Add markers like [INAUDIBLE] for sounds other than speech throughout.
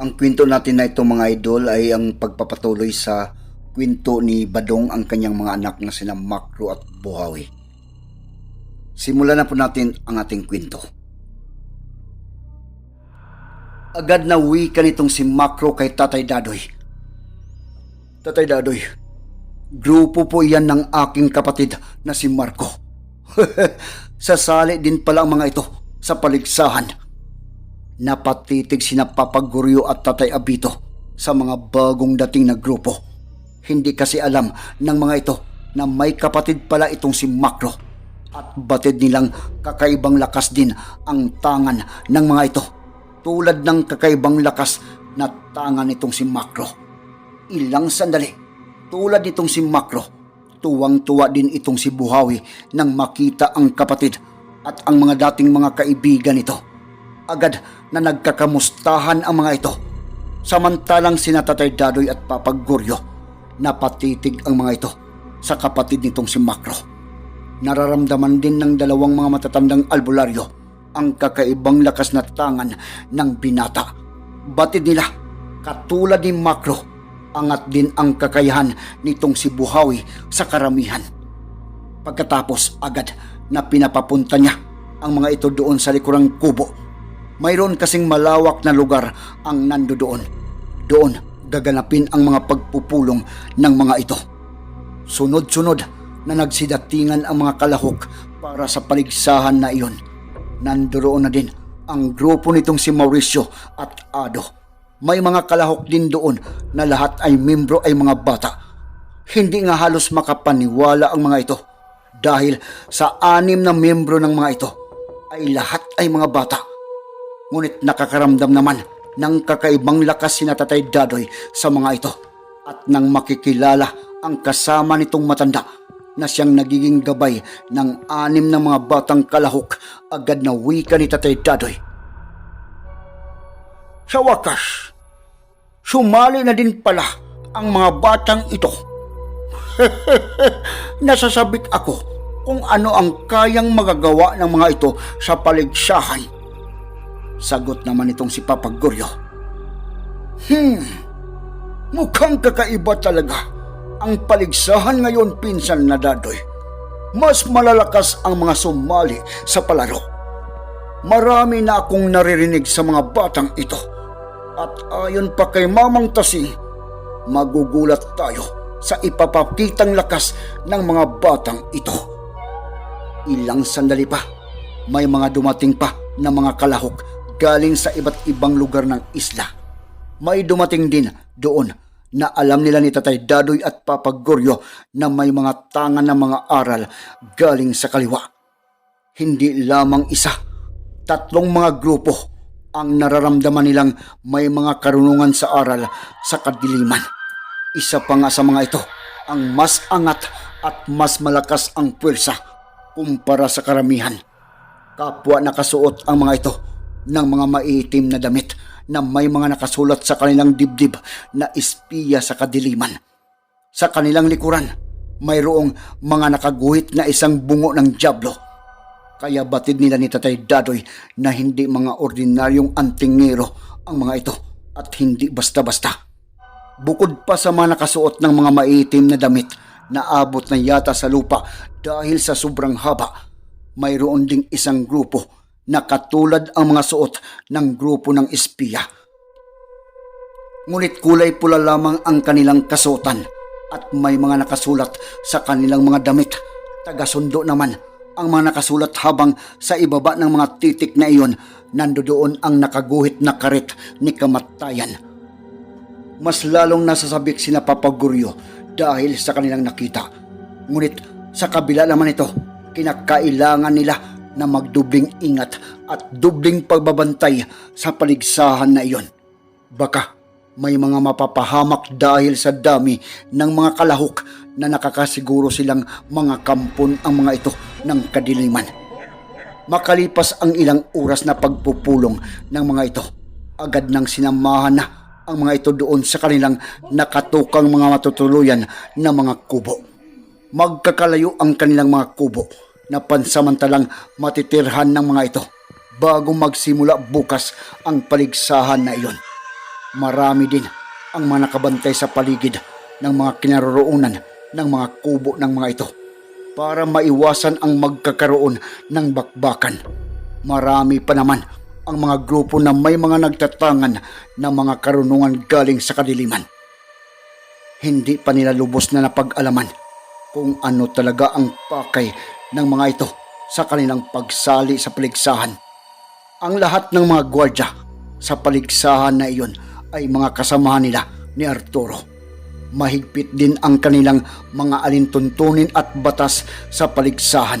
Ang kwento natin na ito mga idol ay ang pagpapatuloy sa kwento ni Badong ang kanyang mga anak na sina Makro at Buhawi. Simulan na po natin ang ating kwento. Agad na uwi ka nitong si Makro kay Tatay Dadoy. Tatay Dadoy, grupo po iyan ng aking kapatid na si Marco. [LAUGHS] Sasali din pala ang mga ito sa paligsahan. Napatitig sina Papaguryo at Tatay Abito sa mga bagong dating na grupo. Hindi kasi alam ng mga ito na may kapatid pala itong si Makro at batid nilang kakaibang lakas din ang tangan ng mga ito tulad ng kakaibang lakas na tangan nitong si Makro. Ilang sandali, tulad nitong si Makro, tuwang-tuwa din itong si Buhawi nang makita ang kapatid at ang mga dating mga kaibigan nito. Agad na nagkakamustahan ang mga ito. Samantalang sina Dadoy at Papaguryo, napatitig ang mga ito sa kapatid nitong si Makro. Nararamdaman din ng dalawang mga matatandang albularyo ang kakaibang lakas na tangan ng binata. Batid nila, katulad ni Makro, angat din ang kakayahan nitong si Buhawi sa karamihan. Pagkatapos agad na pinapapunta niya ang mga ito doon sa likurang kubo. Mayroon kasing malawak na lugar ang nando doon. Doon gaganapin ang mga pagpupulong ng mga ito. Sunod-sunod na nagsidatingan ang mga kalahok para sa paligsahan na iyon. Nandoon na din ang grupo nitong si Mauricio at Ado. May mga kalahok din doon na lahat ay membro ay mga bata. Hindi nga halos makapaniwala ang mga ito dahil sa anim na membro ng mga ito ay lahat ay mga bata. Ngunit nakakaramdam naman ng kakaibang lakas si Tatay Dadoy sa mga ito at nang makikilala ang kasama nitong matanda na siyang nagiging gabay ng anim na mga batang kalahok agad na wika ni Tatay Dadoy. Sa wakas, sumali na din pala ang mga batang ito. [LAUGHS] Nasasabik ako kung ano ang kayang magagawa ng mga ito sa paligsahan. Sagot naman itong si Papa Guryo. Hmm, mukhang kakaiba talaga ang paligsahan ngayon pinsan na dadoy. Mas malalakas ang mga sumali sa palaro. Marami na akong naririnig sa mga batang ito. At ayon pa kay Mamang Tasing, magugulat tayo sa ipapakitang lakas ng mga batang ito. Ilang sandali pa, may mga dumating pa na mga kalahok galing sa iba't ibang lugar ng isla. May dumating din doon na alam nila ni Tatay Dadoy at Papa Goryo na may mga tangan ng mga aral galing sa kaliwa. Hindi lamang isa, tatlong mga grupo ang nararamdaman nilang may mga karunungan sa aral sa kadiliman. Isa pa nga sa mga ito, ang mas angat at mas malakas ang puwersa kumpara sa karamihan. Kapwa nakasuot ang mga ito ng mga maitim na damit na may mga nakasulat sa kanilang dibdib na espiya sa kadiliman. Sa kanilang likuran, mayroong mga nakaguhit na isang bungo ng Diablo. Kaya batid nila ni Tatay Dadoy na hindi mga ordinaryong antingero ang mga ito at hindi basta-basta. Bukod pa sa mga nakasuot ng mga maitim na damit na abot na yata sa lupa dahil sa sobrang haba, mayroon ding isang grupo na katulad ang mga suot ng grupo ng espiya. Ngunit kulay pula lamang ang kanilang kasuotan at may mga nakasulat sa kanilang mga damit. Tagasundo naman ang mga nakasulat habang sa ibaba ng mga titik na iyon nandoon ang nakaguhit na karit ni kamatayan. Mas lalong nasasabik sina Papaguryo dahil sa kanilang nakita. Ngunit sa kabila naman ito, kinakailangan nila na magdubling ingat at dubling pagbabantay sa paligsahan na iyon. Baka may mga mapapahamak dahil sa dami ng mga kalahok na nakakasiguro silang mga kampon ang mga ito ng kadiliman. Makalipas ang ilang oras na pagpupulong ng mga ito, agad nang sinamahan na ang mga ito doon sa kanilang nakatukang mga matutuluyan na mga kubo. Magkakalayo ang kanilang mga kubo na pansamantalang matitirhan ng mga ito bago magsimula bukas ang paligsahan na iyon. Marami din ang mga nakabantay sa paligid ng mga kinaroroonan ng mga kubo ng mga ito para maiwasan ang magkakaroon ng bakbakan. Marami pa naman ang mga grupo na may mga nagtatangan na mga karunungan galing sa kadiliman. Hindi pa nila lubos na napag-alaman kung ano talaga ang pakay ng mga ito sa kanilang pagsali sa paligsahan. Ang lahat ng mga gwardya sa paligsahan na iyon ay mga kasamahan nila ni Arturo mahigpit din ang kanilang mga alintuntunin at batas sa paligsahan.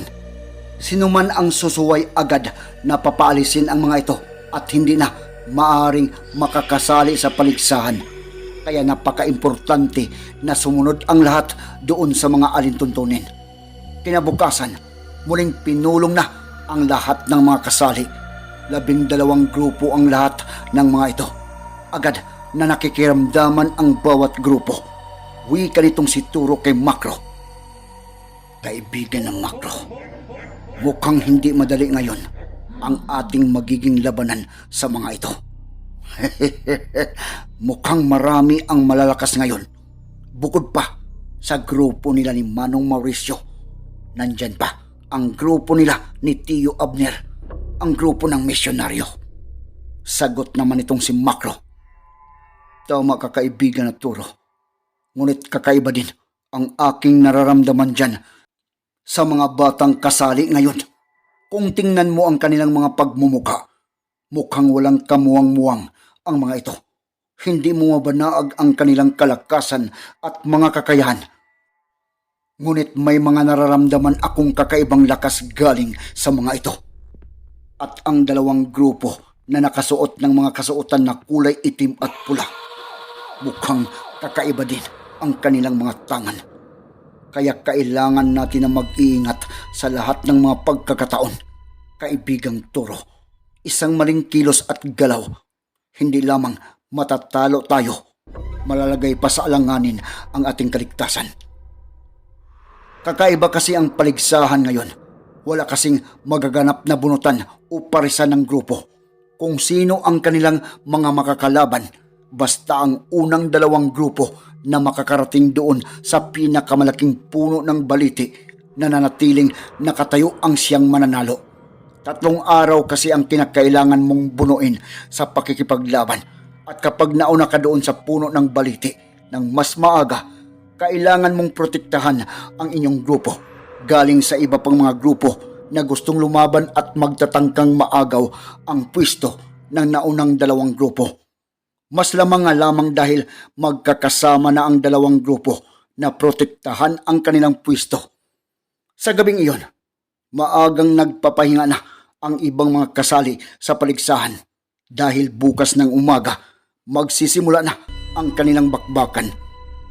Sinuman ang susuway agad na papaalisin ang mga ito at hindi na maaring makakasali sa paligsahan. Kaya napaka-importante na sumunod ang lahat doon sa mga alintuntunin. Kinabukasan, muling pinulong na ang lahat ng mga kasali. Labing dalawang grupo ang lahat ng mga ito. Agad na nakikiramdaman ang bawat grupo wika nitong si Turo kay Makro. Kaibigan ng Makro, mukhang hindi madali ngayon ang ating magiging labanan sa mga ito. [LAUGHS] mukhang marami ang malalakas ngayon. Bukod pa sa grupo nila ni Manong Mauricio, nandyan pa ang grupo nila ni Tio Abner, ang grupo ng misyonaryo. Sagot naman itong si Makro. Tama ka kaibigan na Turo Ngunit kakaiba din ang aking nararamdaman dyan sa mga batang kasali ngayon. Kung tingnan mo ang kanilang mga pagmumuka, mukhang walang kamuwang-muwang ang mga ito. Hindi mo mabanaag ang kanilang kalakasan at mga kakayahan. Ngunit may mga nararamdaman akong kakaibang lakas galing sa mga ito. At ang dalawang grupo na nakasuot ng mga kasuotan na kulay itim at pula. Mukhang kakaiba din ang kanilang mga tangan. Kaya kailangan natin na mag-iingat sa lahat ng mga pagkakataon. Kaibigang Turo, isang maling kilos at galaw, hindi lamang matatalo tayo, malalagay pa sa alanganin ang ating kaligtasan. Kakaiba kasi ang paligsahan ngayon. Wala kasing magaganap na bunutan o parisan ng grupo. Kung sino ang kanilang mga makakalaban, basta ang unang dalawang grupo na makakarating doon sa pinakamalaking puno ng baliti na nanatiling nakatayo ang siyang mananalo. Tatlong araw kasi ang kinakailangan mong bunuin sa pakikipaglaban. At kapag nauna ka doon sa puno ng baliti ng mas maaga, kailangan mong protektahan ang inyong grupo galing sa iba pang mga grupo na gustong lumaban at magtatangkang maagaw ang pwesto ng naunang dalawang grupo. Mas lamang nga lamang dahil magkakasama na ang dalawang grupo na protektahan ang kanilang pwesto. Sa gabing iyon, maagang nagpapahinga na ang ibang mga kasali sa paligsahan dahil bukas ng umaga magsisimula na ang kanilang bakbakan.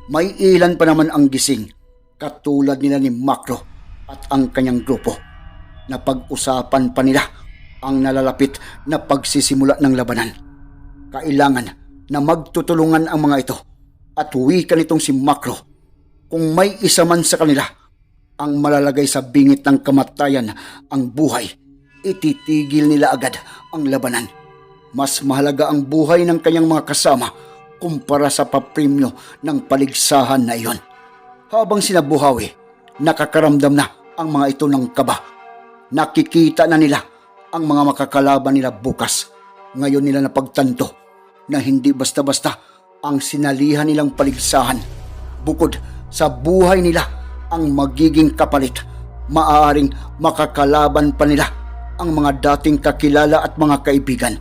May ilan pa naman ang gising katulad nila ni Makro at ang kanyang grupo na pag-usapan pa nila ang nalalapit na pagsisimula ng labanan. Kailangan na magtutulungan ang mga ito at wika nitong si Makro kung may isa man sa kanila ang malalagay sa bingit ng kamatayan ang buhay, ititigil nila agad ang labanan. Mas mahalaga ang buhay ng kanyang mga kasama kumpara sa papremyo ng paligsahan na iyon. Habang sinabuhawi, nakakaramdam na ang mga ito ng kaba. Nakikita na nila ang mga makakalaban nila bukas. Ngayon nila napagtanto na hindi basta-basta ang sinalihan nilang paligsahan. Bukod sa buhay nila ang magiging kapalit, maaaring makakalaban pa nila ang mga dating kakilala at mga kaibigan.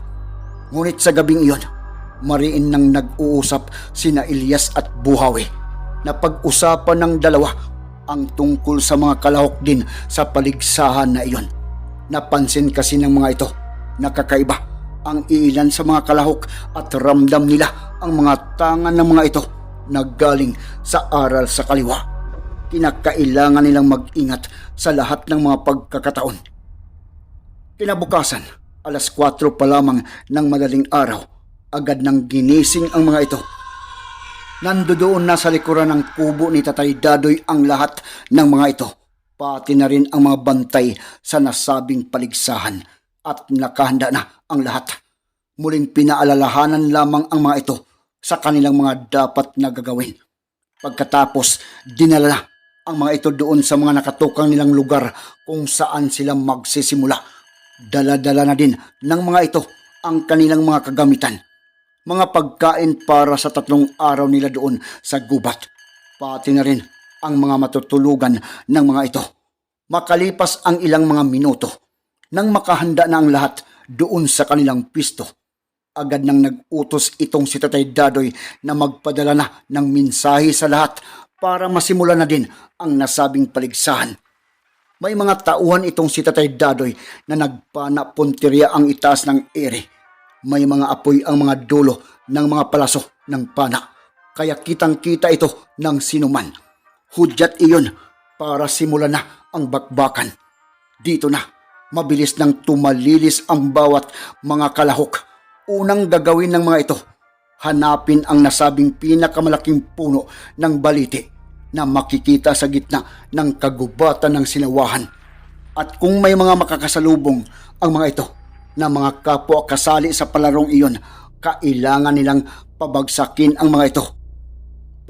Ngunit sa gabing iyon, mariin nang nag-uusap sina Ilyas at Buhawi na pag-usapan ng dalawa ang tungkol sa mga kalahok din sa paligsahan na iyon. Napansin kasi ng mga ito na kakaiba ang ilan sa mga kalahok at ramdam nila ang mga tangan ng mga ito na galing sa aral sa kaliwa. Kinakailangan nilang mag-ingat sa lahat ng mga pagkakataon. Kinabukasan, alas 4 pa lamang ng madaling araw, agad nang ginising ang mga ito. Nandoon na sa likuran ng kubo ni Tatay Dadoy ang lahat ng mga ito, pati na rin ang mga bantay sa nasabing paligsahan at nakahanda na ang lahat. Muling pinaalalahanan lamang ang mga ito sa kanilang mga dapat na gagawin. Pagkatapos, dinala na ang mga ito doon sa mga nakatukang nilang lugar kung saan sila magsisimula. Dala-dala na din ng mga ito ang kanilang mga kagamitan. Mga pagkain para sa tatlong araw nila doon sa gubat. Pati na rin ang mga matutulugan ng mga ito. Makalipas ang ilang mga minuto, nang makahanda na ang lahat doon sa kanilang pisto, agad nang nag-utos itong si Tatay Dadoy na magpadala na ng minsahe sa lahat para masimula na din ang nasabing paligsahan. May mga tauhan itong si Tatay Dadoy na nagpana punteriya ang itaas ng ere. May mga apoy ang mga dulo ng mga palaso ng pana. Kaya kitang-kita ito ng sinuman. Hudyat iyon para simulan na ang bakbakan. Dito na, mabilis nang tumalilis ang bawat mga kalahok. Unang gagawin ng mga ito, hanapin ang nasabing pinakamalaking puno ng baliti na makikita sa gitna ng kagubatan ng sinawahan. At kung may mga makakasalubong ang mga ito na mga kapwa kasali sa palarong iyon, kailangan nilang pabagsakin ang mga ito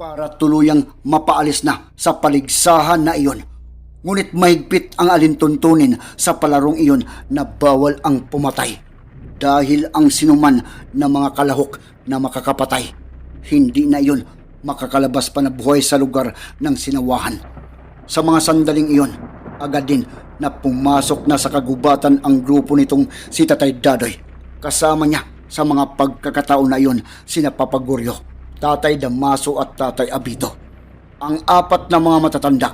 para tuluyang mapaalis na sa paligsahan na iyon. Ngunit mahigpit ang alintuntunin sa palarong iyon na bawal ang pumatay dahil ang sinuman na mga kalahok na makakapatay, hindi na iyon makakalabas pa na buhay sa lugar ng sinawahan. Sa mga sandaling iyon, agad din na pumasok na sa kagubatan ang grupo nitong si Tatay Dadoy. Kasama niya sa mga pagkakataon na iyon sina Papaguryo, Tatay Damaso at Tatay Abito. Ang apat na mga matatanda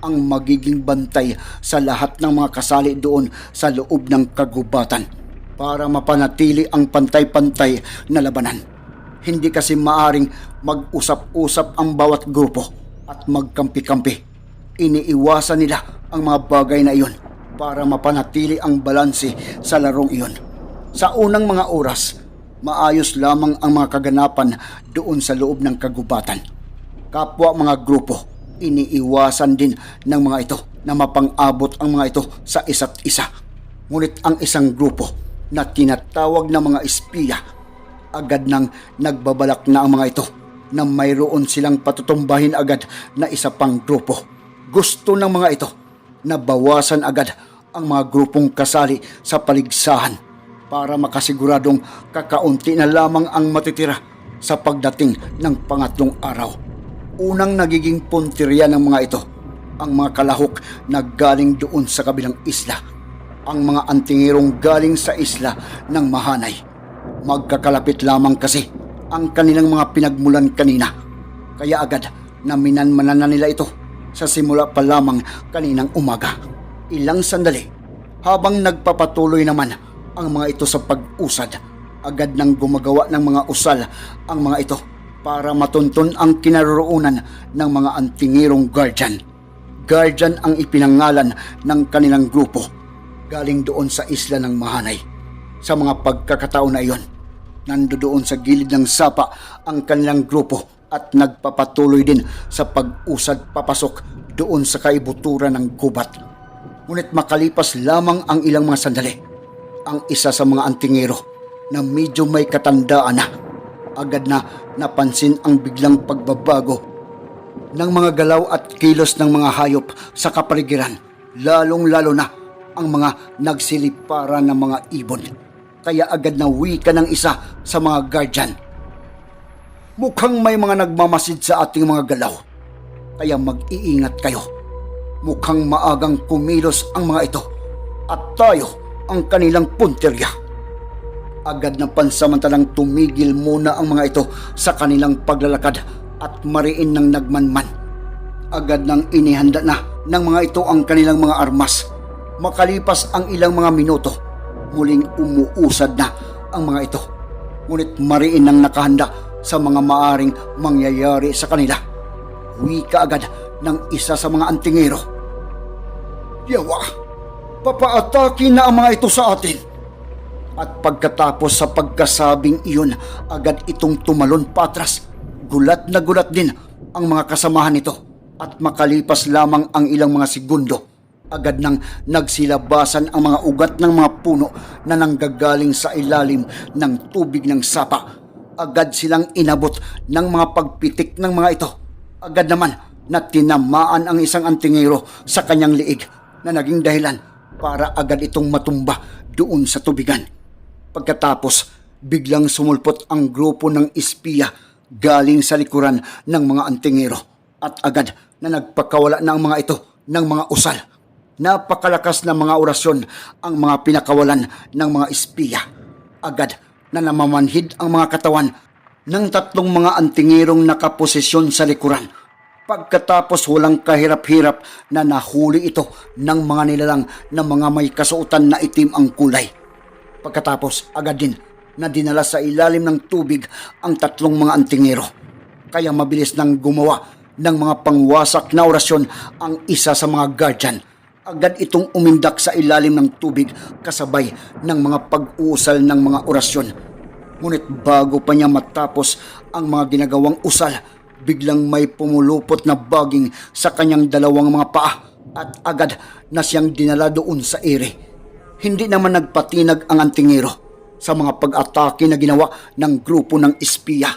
ang magiging bantay sa lahat ng mga kasali doon sa loob ng kagubatan para mapanatili ang pantay-pantay na labanan. Hindi kasi maaring mag-usap-usap ang bawat grupo at magkampi-kampi. Iniiwasan nila ang mga bagay na iyon para mapanatili ang balanse sa larong iyon. Sa unang mga oras, maayos lamang ang mga kaganapan doon sa loob ng kagubatan. Kapwa mga grupo, iniiwasan din ng mga ito na mapang-abot ang mga ito sa isa't isa. Ngunit ang isang grupo na tinatawag na mga espiya, agad nang nagbabalak na ang mga ito na mayroon silang patutumbahin agad na isa pang grupo. Gusto ng mga ito na bawasan agad ang mga grupong kasali sa paligsahan para makasiguradong kakaunti na lamang ang matitira sa pagdating ng pangatlong araw. Unang nagiging puntirya ng mga ito ang mga kalahok na galing doon sa kabilang isla. Ang mga antingirong galing sa isla ng Mahanay. Magkakalapit lamang kasi ang kanilang mga pinagmulan kanina. Kaya agad na minanmanan na nila ito sa simula pa lamang kaninang umaga. Ilang sandali, habang nagpapatuloy naman ang mga ito sa pag-usad, agad nang gumagawa ng mga usal ang mga ito para matuntun ang kinaroroonan ng mga antingirong guardian. Guardian ang ipinangalan ng kanilang grupo galing doon sa isla ng Mahanay. Sa mga pagkakataon na iyon, nandoon sa gilid ng sapa ang kanilang grupo at nagpapatuloy din sa pag-usad papasok doon sa kaibuturan ng gubat. Ngunit makalipas lamang ang ilang mga sandali, ang isa sa mga antingero na medyo may katandaan na agad na napansin ang biglang pagbabago ng mga galaw at kilos ng mga hayop sa kapaligiran, lalong-lalo na ang mga nagsilipara ng mga ibon. Kaya agad na wika ng isa sa mga guardian. Mukhang may mga nagmamasid sa ating mga galaw. Kaya mag-iingat kayo. Mukhang maagang kumilos ang mga ito at tayo ang kanilang punterya. Agad na pansamantalang tumigil muna ang mga ito sa kanilang paglalakad at mariin ng nagmanman. Agad nang inihanda na ng mga ito ang kanilang mga armas. Makalipas ang ilang mga minuto, muling umuusad na ang mga ito. Ngunit mariin ang nakahanda sa mga maaring mangyayari sa kanila. Wika agad ng isa sa mga antingero. Yawa, papaatake na ang mga ito sa atin. At pagkatapos sa pagkasabing iyon, agad itong tumalon patras. Gulat na gulat din ang mga kasamahan nito. At makalipas lamang ang ilang mga segundo, agad nang nagsilabasan ang mga ugat ng mga puno na nanggagaling sa ilalim ng tubig ng sapa. Agad silang inabot ng mga pagpitik ng mga ito. Agad naman na tinamaan ang isang antingero sa kanyang liig na naging dahilan para agad itong matumba doon sa tubigan. Pagkatapos, biglang sumulpot ang grupo ng espiya galing sa likuran ng mga antingero at agad na nagpakawala ng mga ito ng mga usal. Napakalakas na mga orasyon ang mga pinakawalan ng mga espiya. Agad na namamanhid ang mga katawan ng tatlong mga antingerong nakaposisyon sa likuran. Pagkatapos walang kahirap-hirap na nahuli ito ng mga nilalang na mga may kasuotan na itim ang kulay. Pagkatapos agad din na dinala sa ilalim ng tubig ang tatlong mga antingero. Kaya mabilis nang gumawa ng mga pangwasak na orasyon ang isa sa mga guardian. Agad itong umindak sa ilalim ng tubig kasabay ng mga pag-uusal ng mga orasyon. Ngunit bago pa niya matapos ang mga ginagawang usal, biglang may pumulupot na baging sa kanyang dalawang mga paa at agad na siyang dinala doon sa ere. Hindi naman nagpatinag ang antingero sa mga pag-atake na ginawa ng grupo ng espiya.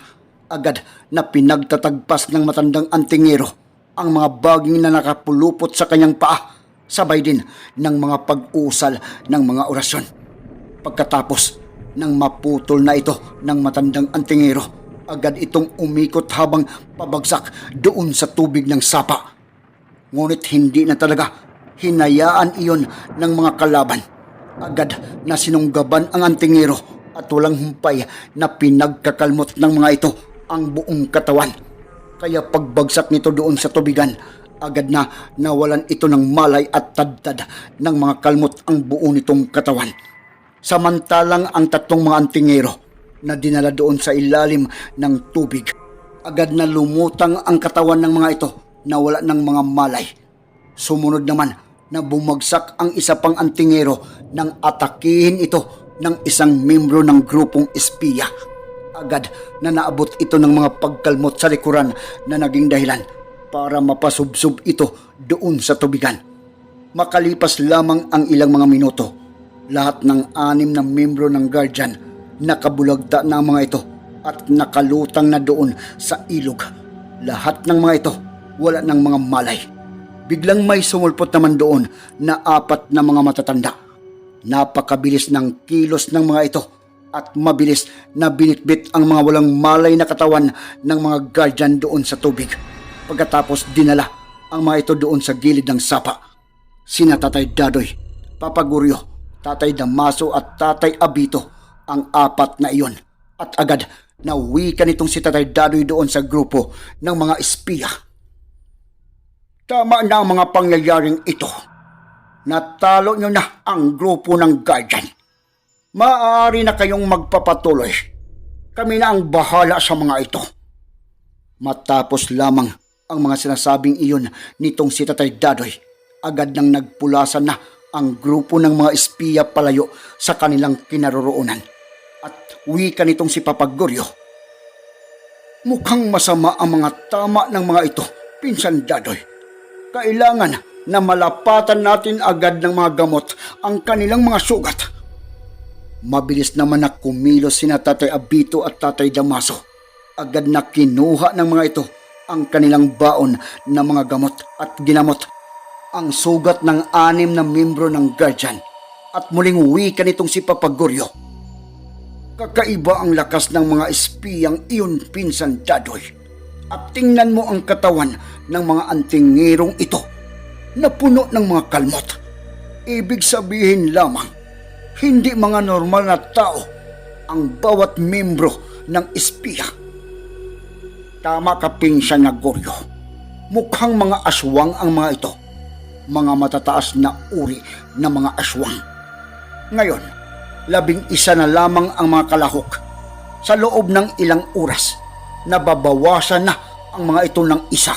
Agad na pinagtatagpas ng matandang antingero ang mga baging na nakapulupot sa kanyang paa, sabay din ng mga pag-usal ng mga orasyon. Pagkatapos ng maputol na ito ng matandang antingero, agad itong umikot habang pabagsak doon sa tubig ng sapa. Ngunit hindi na talaga hinayaan iyon ng mga kalaban. Agad na sinunggaban ang antingero at walang humpay na pinagkakalmot ng mga ito ang buong katawan. Kaya pagbagsak nito doon sa tubigan, agad na nawalan ito ng malay at tadtad ng mga kalmot ang buo nitong katawan. Samantalang ang tatlong mga antingero na dinala doon sa ilalim ng tubig, agad na lumutang ang katawan ng mga ito na wala ng mga malay. Sumunod naman na bumagsak ang isa pang antingero nang atakihin ito ng isang membro ng grupong espiya. Agad na naabot ito ng mga pagkalmot sa likuran na naging dahilan para mapasubsob ito doon sa tubigan. Makalipas lamang ang ilang mga minuto, lahat ng anim na membro ng Guardian nakabulagta na ang mga ito at nakalutang na doon sa ilog. Lahat ng mga ito wala ng mga malay. Biglang may sumulpot naman doon na apat na mga matatanda. Napakabilis ng kilos ng mga ito at mabilis na binitbit ang mga walang malay na katawan ng mga guardian doon sa tubig. Pagkatapos dinala ang mga ito doon sa gilid ng sapa. Sina Tatay Dadoy, Papa Guryo, Tatay Damaso at Tatay Abito ang apat na iyon. At agad na ka nitong si Tatay Dadoy doon sa grupo ng mga espiya. Tama na ang mga pangyayaring ito. Natalo nyo na ang grupo ng Guardian. Maaari na kayong magpapatuloy. Kami na ang bahala sa mga ito. Matapos lamang ang mga sinasabing iyon nitong si Tatay Dadoy, agad nang nagpulasan na ang grupo ng mga espiya palayo sa kanilang kinaroroonan. At wika nitong si Papagoryo. Mukhang masama ang mga tama ng mga ito, Pinsan Dadoy. Kailangan na malapatan natin agad ng mga gamot ang kanilang mga sugat. Mabilis naman na kumilos sina Tatay Abito at Tatay Damaso. Agad na kinuha ng mga ito ang kanilang baon na mga gamot at ginamot ang sugat ng anim na membro ng Guardian at muling uwi ka nitong si Papagoryo. Kakaiba ang lakas ng mga espiyang iyon pinsan Dadoy. At tingnan mo ang katawan ng mga antingirong ito na puno ng mga kalmot. Ibig sabihin lamang, hindi mga normal na tao ang bawat membro ng espiya. Tama ka pinsan na Goryo. Mukhang mga aswang ang mga ito. mga matataas na uri ng mga aswang. Ngayon, labing isa na lamang ang mga kalahok. Sa loob ng ilang oras, nababawasan na ang mga ito ng isa.